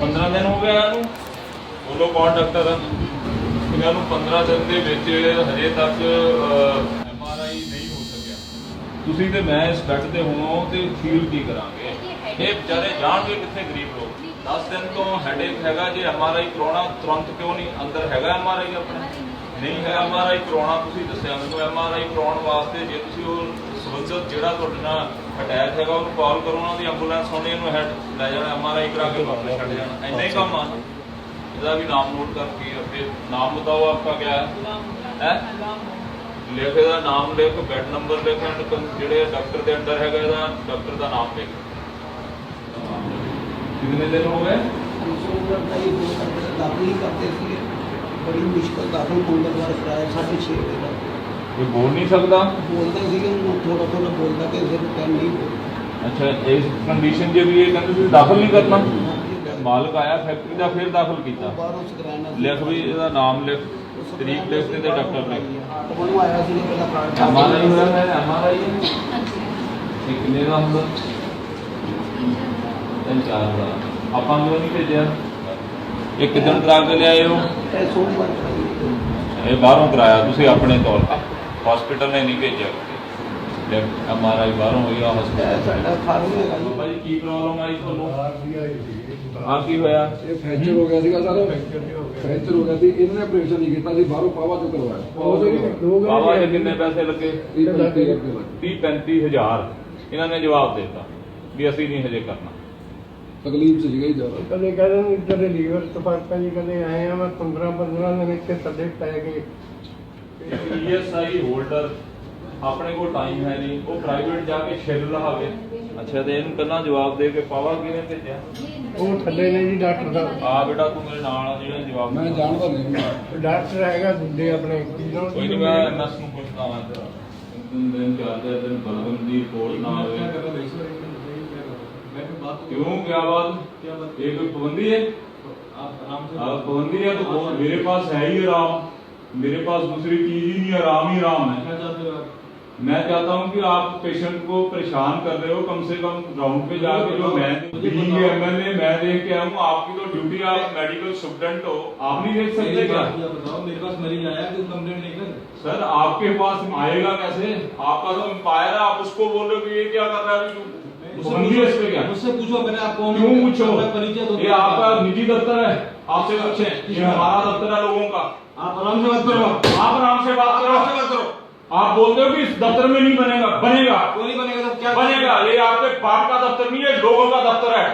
15 ਦਿਨ ਹੋ ਗਿਆ ਇਹਨੂੰ ਬੋਲੋ ਕੌਣ ਡਾਕਟਰ ਆ? ਇਹਨਾਂ ਨੂੰ 15 ਦਿਨ ਦੇ ਵਿੱਚ ਹਜੇ ਤੱਕ ਐਮ ਆਰ ਆਈ ਨਹੀਂ ਹੋ ਸਕਿਆ। ਤੁਸੀਂ ਤੇ ਮੈਂ ਇਸ ਬੈੱਡ ਤੇ ਹੋਵਾਂ ਤੇ ਫੀਲ ਕੀ ਕਰਾਂਗੇ? ਇਹ ਵਿਚਾਰੇ ਜਾਣਗੇ ਕਿੱਥੇ ਗਰੀਬ ਲੋਕ। 10 ਦਿਨ ਤੋਂ ਹੈਡੇਕ ਹੈਗਾ, ਜੇ ਐਮ ਆਰ ਆਈ ਕਰਾਉਣਾ, ਤੁਰੰਤ ਕਿਉਂ ਨਹੀਂ? ਅੰਦਰ ਹੈਗਾ ਐਮ ਆਰ ਆਈ ਆਪਣਾ? ਨਹੀਂ ਹੈ ਐਮ ਆਰ ਆਈ ਕਰਾਉਣਾ। ਤੁਸੀਂ ਦੱਸਿਆ ਮੈਨੂੰ ਐਮ ਆਰ ਆਈ ਕਰਾਉਣ ਵਾਸਤੇ, ਜੇ ਤੁਸੀਂ ਉਹ ਸੰਬੰਧਿਤ ਜਿਹੜਾ ਤੁਹਾਡੇ ਨਾਲ ਅਟੈਚ ਹੈਗਾ ਉਹਨੂੰ ਕਾਲ ਕਰੋ ਉਹਨਾਂ ਦੀ ਐਂਬੂਲੈਂਸ ਹੋਣੀ ਇਹਨੂੰ ਹੈਡ ਲੈ ਜਾਣਾ ਐਮ ਆਰ ਆਈ ਕਰਾ ਕੇ ਵਾਪਸ ਛੱਡ ਜਾਣਾ। ਇੰਨਾ ਹੀ ਕੰਮ ਆ। ਇਹਦਾ ਵੀ ਨਾਮ ਨੋਟ ਕਰਕੇ ਫਿਰ ਨਾਮ ਬਤਾਓ ਆਪਕਾ ਕਿਆ ਹੈ। ਹੈ? ਲਿਖ ਇਹਦਾ ਨਾਮ ਲਿਖ ਬੈੱਡ ਨੰਬਰ ਲਿਖ ਕੰ- ਜਿਹੜੇ ਡਾਕਟਰ ਦੇ ਅੰਡਰ ਹੈਗਾ ਇਹਦਾ ਡਾਕਟਰ ਦਾ ਨਾਮ ਲਿਖ। ਕਿੰਨੇ ਦਿਨ ਹੋ ਗਏ? ਦਾਖਲ ਹੀ ਕਰਦੇ ਸੀ ਬੜੀ ਮੁਸ਼ਕਲ ਦਾਖਲ ਮੰਗਲਵਾਰ ਕਰਾਇਆ ਸਾਢੇ ਛੇ ਵਜੇ ਦਾ ਇਹ ਬੋਲ ਨਹੀਂ ਸਕਦਾ? ਬੋਲਦਾ ਸੀ ਕਿ ਉਹ ਥੋੜਾ ਥੋੜਾ ਬੋਲਦਾ ਕਿ ਫਿਰ ਟਾਈਮ ਨਹੀਂ ਅੱਛਾ ਇਸ ਕੰਡੀਸ਼ਨ 'ਚ ਵੀ ਇਹ ਕਹਿੰਦੇ ਤੁਸੀਂ ਦਾਖਲ ਨਹੀਂ ਕਰਨਾ? ਮਾਲਕ ਆਇਆ ਫੈਕਟਰੀ ਦਾ ਫਿਰ ਦਾਖਲ ਕੀਤਾ। ਬਾਹਰੋਂ ਸਕਰਾਨਾ ਲਿਖ ਵੀ ਇਹਦਾ ਨਾਮ ਲਿਖ ਤਰੀਕ ਲਿਖ ਤੇ ਡਾਕਟਰ ਲਿਖ। ਹਾਰਟ ਬਣੂ ਆਇਆ ਸੀ ਪਹਿਲਾਂ ਕਾਰਡ ਐਮ ਆਰ ਆਈ ਹੋਇਆ ਹੈ ਐਮ ਆਰ ਆਈ ਇਹ ਕਿੰਨੇ ਦਾ ਹੁੰਦਾ? ਤਿੰਨ ਚਾਰ ਦਾ। ਆਪਾਂ ਨੂੰ ਨਹੀਂ ਭੇਜਿਆ। ਇਹ ਕਿਦਣ ਕਰਾ ਕੇ ਲਿਆਏ ਹੋ। ਇਹ ਸੋਮਵਾਰ ਕਰਾਈ। ਇਹ ਬਾਹਰੋਂ ਕਰਾਇਆ ਤੁਸੀਂ ਆਪਣੇ ਤੌਰ ਤੇ। ਹਸਪੀਟਲ ਨੇ ਨਹੀਂ ਭੇਜਿਆ। ਲੈ ਐਮ ਆਰ ਆਈ ਬਾਹਰੋਂ ਹੋਈ ਆ ਇਹ ਹਸਪੀਟਲ ਸਾਡਾ ਫਾਰਮ ਹੈਗਾ ਜੀ। ਬਾਬਾ ਜੀ ਕੀ ਪ੍ਰੋਬਲਮ ਆਈ ਤੁਹਾਨੂੰ? ਆ ਕੀ ਹੋਇਆ? ਇਹ ਫ੍ਰੈਕਚਰ ਹੋ ਗਿਆ ਸੀਗਾ ਸਰ। ਫ੍ਰੈਕਚਰ ਹੋ ਗਿਆ ਸੀ ਇਹਨਾਂ ਨੇ ਆਪਰੇਸ਼ਨ ਨਹੀਂ ਕੀਤਾ ਸੀ ਬਾਹਰੋਂ ਪਾਵਾ ਤੋਂ ਕਰਵਾਇਆ। ਬਾਬਾ ਜੀ ਕਿੰਨੇ ਪੈਸੇ ਲੱਗੇ? ਇਹ ਪੈਂਤੀ ਰੁਪਏ ਲੱਗੇ। 30 35 ਹਜ਼ਾਰ। ਇਹਨਾਂ ਨੇ ਜਵਾਬ ਦੇ ਦਿੱਤਾ ਵੀ ਅਸੀਂ ਨਹੀਂ ਹਜੇ ਕਰਨਾ। ਤਕਲੀਫ ਸੀ ਗਈ ਜ਼ਿਆਦਾ। ਕਦੇ ਕਹਿੰਦੇ ਨੇ ਤੇਰੇ ਲੀਵਰ ਤੋਂ ਜੀ ਕਦੇ ਆਏ ਆ ਮੈਂ 15 15 ਦਿਨ ਇੱਥੇ ਥੱਲੇ ਪੈ ਗਏ। ਈਐਸਆਈ ਹੋਲਡਰ ਆਪਣੇ ਕੋਲ ਟਾਈਮ ਹੈ ਨਹੀਂ ਉਹ ਪ੍ਰਾਈਵੇਟ ਜਾ ਕੇ ਛਿੱਲ ਲਹਾਵੇ ਅੱਛਾ ਤੇ ਇਹਨੂੰ ਪਹਿਲਾਂ ਜਵਾਬ ਦੇ ਕੇ ਪਾਵਾ ਕਿਵੇਂ ਭੇਜਿਆ ਉਹ ਥੱਲੇ ਨੇ ਜੀ ਡਾਕਟਰ ਦਾ ਆ ਬੇਟਾ ਤੂੰ ਮੇਰੇ ਨਾਲ ਆ ਜਿਹੜਾ ਜਵਾਬ ਮੈਂ ਦੇ। ਜਾਣਦਾ ਨਹੀਂ ਡਾਕਟਰ ਹੈਗਾ ਦੂਜੇ ਆਪਣੇ ਕਿਨੋਂ ਕੋਈ ਨਹੀਂ ਮੈਂ ਐਮਐਸ ਨੂੰ ਪੁੱਛਦਾ ਹਾਂ ਜਰਾ ਦਿਨ ਦਿਨ ਚੱਲਦੇ ਦਿਨ ਬਲਗਮ ਦੀ ਰਿਪੋਰਟ ਨਾ ਆਵੇ क्यों क्या बात ये कोई पाबंदी है आप पाबंदी है तो बहुत मेरे पास है ही आराम मेरे पास दूसरी चीज ही नहीं आराम ही आराम है मैं चाहता हूँ कि आप पेशेंट को परेशान कर रहे हो कम से कम ग्राउंड पे जाके जो मैं एमएलए मैं देख के आऊँ आपकी तो ड्यूटी आप मेडिकल स्टूडेंट हो आप नहीं देख सकते क्या? बताओ मेरे पास मरीज़ आया तुम कंप्लेंट नहीं कर सर आपके पास आएगा कैसे? आपका तो एम्पायर है आप उसको बोल रहे हो कि ये क्या कर रहा है? क्या? मुझसे पूछो मैंने आप कौन क्यों पूछो? ये आपका निजी दफ्तर है आपसे पूछे। हमारा दफ्तर है लोगों का। आप आराम से बात करो। आप आराम से बात करो। आप बोलते हो कि इस दफ्तर में नहीं बनेगा बनेगा। क्यों नहीं बनेगा? तो क्या बनेगा। ये आपके बाप का दफ्तर नहीं है लोगों का दफ्तर है।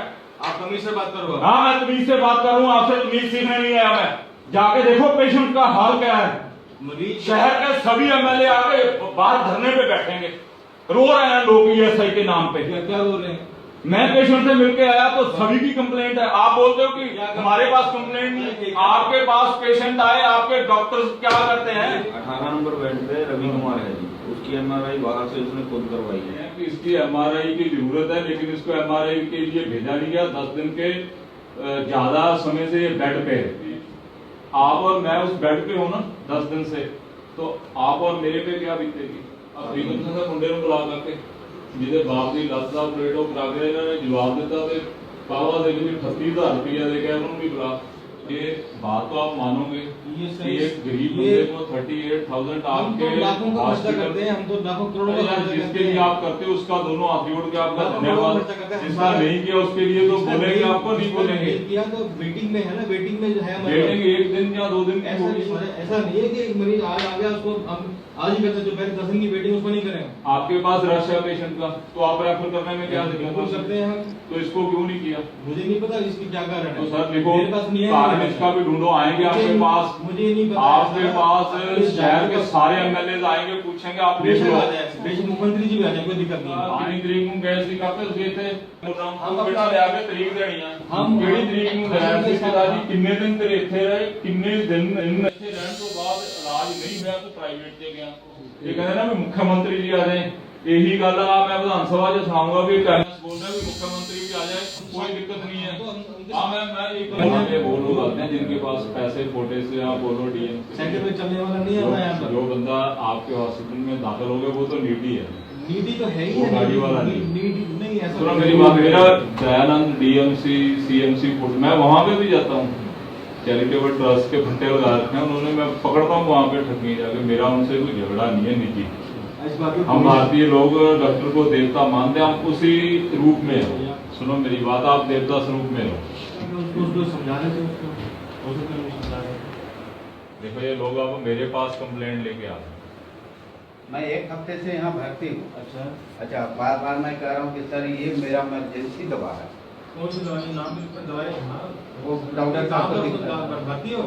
आप तमीज से बात करो हाँ मैं तमीज से बात कर रहा हूँ आपसे तमीज सीखने नहीं आया मैं। जाके देखो पेशेंट का हाल क्या है। मरीज़ शहर के सभी एमएलए आके बाहर धरने पे बैठेंगे। रो रहे हैं लोग ईएसआई के नाम पे। क्या क्या रो रहे हैं? मैं पेशेंट से मिलके आया तो सभी की कंप्लेंट है। आप बोलते हो कि हमारे पास कंप्लेंट नहीं आपके पास पेशेंट आए आपके डॉक्टर्स क्या करते हैं? अठारह नंबर बेड पे रवि कुमार है उसकी एमआरआई बाहर से उसने खुद करवाई है। इसकी एमआरआई की ज़रूरत है लेकिन इसको एमआरआई के लिए भेजा नहीं गया। दस दिन के ज़्यादा समय से ये बेड पे है। आप और मैं उस बेड पे हूँ ना दस दिन से। तो आप और मेरे पे क्या बीतेगी? अब हाँ, मुंडे में बुला करके। ਜਿਹਦੇ ਬਾਪ ਦੀ ਲੱਤ ਦਾ ਆਪਰੇਟ ਉਹ ਕਰਾ ਕੇ ਇਹਨਾਂ ਨੇ ਜਵਾਬ ਦਿੱਤਾ ਤੇ ਬਾਬਾ ਦੇ ਵੀ 38000 ਰੁਪਇਆ ਦੇ ਕੇ ਉਹਨੂੰ ਵੀ ਬੁਲਾ ये बात तो आप मानोगे कि एक गरीब बंदे को 38000 हम तो आपके करते हैं हम तो लाखों करोड़ों का जिसके लिए आप करते हो उसका दोनों हाथ जोड़ के आपका धन्यवाद। करते। जिसका नहीं किया उसके लिए तो बोलेंगे आपको नहीं बोलेंगे। किया तो वेटिंग में है ना वेटिंग में है वेटिंग एक दिन या दो दिन ऐसा नहीं है कि मरीज़ आज आ गया उसको आज ही कहते जो पहले दस दिन की वेटिंग उसको नहीं करेंगे। आपके पास रश है पेशेंट का तो आप रेफर करने में क्या दिक्कत सकते हैं तो इसको क्यों नहीं किया? मुझे नहीं पता इसकी क्या कारण तो है सर देखो मेरे पास नहीं है कारण इसका भी ढूंढो आएंगे आपके मुझे- पास मुझे नहीं पता आपके ऐसा। पास इस शहर के डॉक्टर सारे एमएलए आएंगे पूछेंगे आप देख बेशक लो आ जाए बेशक मुख्यमंत्री जी भी आ जाए कोई दिक्कत नहीं है ਕਿੰਨੀ ਤਰੀਕ ਨੂੰ ਗਏ ਸੀ ਕਾਪੇ ਤੁਸੀਂ ਇੱਥੇ ਪ੍ਰੋਗਰਾਮ ਹਮ ਤੋਂ ਬਿਠਾ ਲਿਆ ਕੇ ਤਰੀਕ ਦੇਣੀ ਆ ਹਮ- ਕਿਹੜੀ ਤਰੀਕ ਨੂੰ ਗਏ ਸੀ ਪਿਤਾ ਜੀ ਕਿੰਨੇ ਦਿਨ ਤੇਰੇ ਇੱਥੇ ਰਹੇ ਕਿੰਨੇ ਦਿਨ ਇਨ- ਇੱਥੇ ਰਹਿਣ ਤੋਂ ਬਾਅਦ ਇਲਾਜ ਨਹੀਂ ਹੋਇਆ ਤੂੰ ਪ੍ਰਾਈਵੇਟ ਤੇ ਗਿਆ ਇਹ ਕਹਿੰਦੇ ਨਾ ਵੀ ਮੁੱਖ ਮੰਤਰੀ ਜੀ ਆ ਜਾਏ ਇਹੀ ਗੱਲ ਆ ਮੈਂ ਵਿਧਾਨ ਸਭਾ 'ਚ ਸੁਣਾਉਂਗਾ ਵੀ ਕਾਂਗਰਸ ਬੋਲ ਰਿਹਾ ਵੀ ਮੁੱਖ ਮੰਤਰੀ ਵੀ ਆ ਜਾਏ कोई दिक्कत नहीं है हाँ मैं मैं एक ये वो लोग आते हैं जिनके पास पैसे फोटे से आप बोलो डीएम सेंटर पे चलने वाला नहीं है हमारा यहाँ पर जो बंदा आपके हॉस्पिटल में दाखिल हो गया वो तो नीडी है नीति तो है ही वो है गाड़ी नीति- वाला नहीं। नीति नहीं ऐसा सुनो मेरी बात मेरा दयानंद डीएमसी सीएमसी फूड मैं वहां पे भी जाता हूँ चैरिटेबल ट्रस्ट के फंटे लगा रखे हैं उन्होंने मैं पकड़ता हूँ वहां पे ठगी जाके मेरा उनसे कोई झगड़ा नहीं है निजी इस बात पे हम भारतीय लोग डॉक्टर को देवता मानते हैं हम उसी रूप में हैं। सुनो मेरी बात आप देवता स्वरूप में हो। देखो ये लोग अब मेरे पास कंप्लेंट लेके आ रहे हैं। मैं एक हफ़्ते से यहाँ भर्ती हूँ। अच्छा। अच्छा बार बार मैं कह रहा हूँ कि सर ये मेरा इमरजेंसी दवा है। कौन सी दवाई नाम दवाई हाँ। वो डॉक्टर साहब भर्ती हो?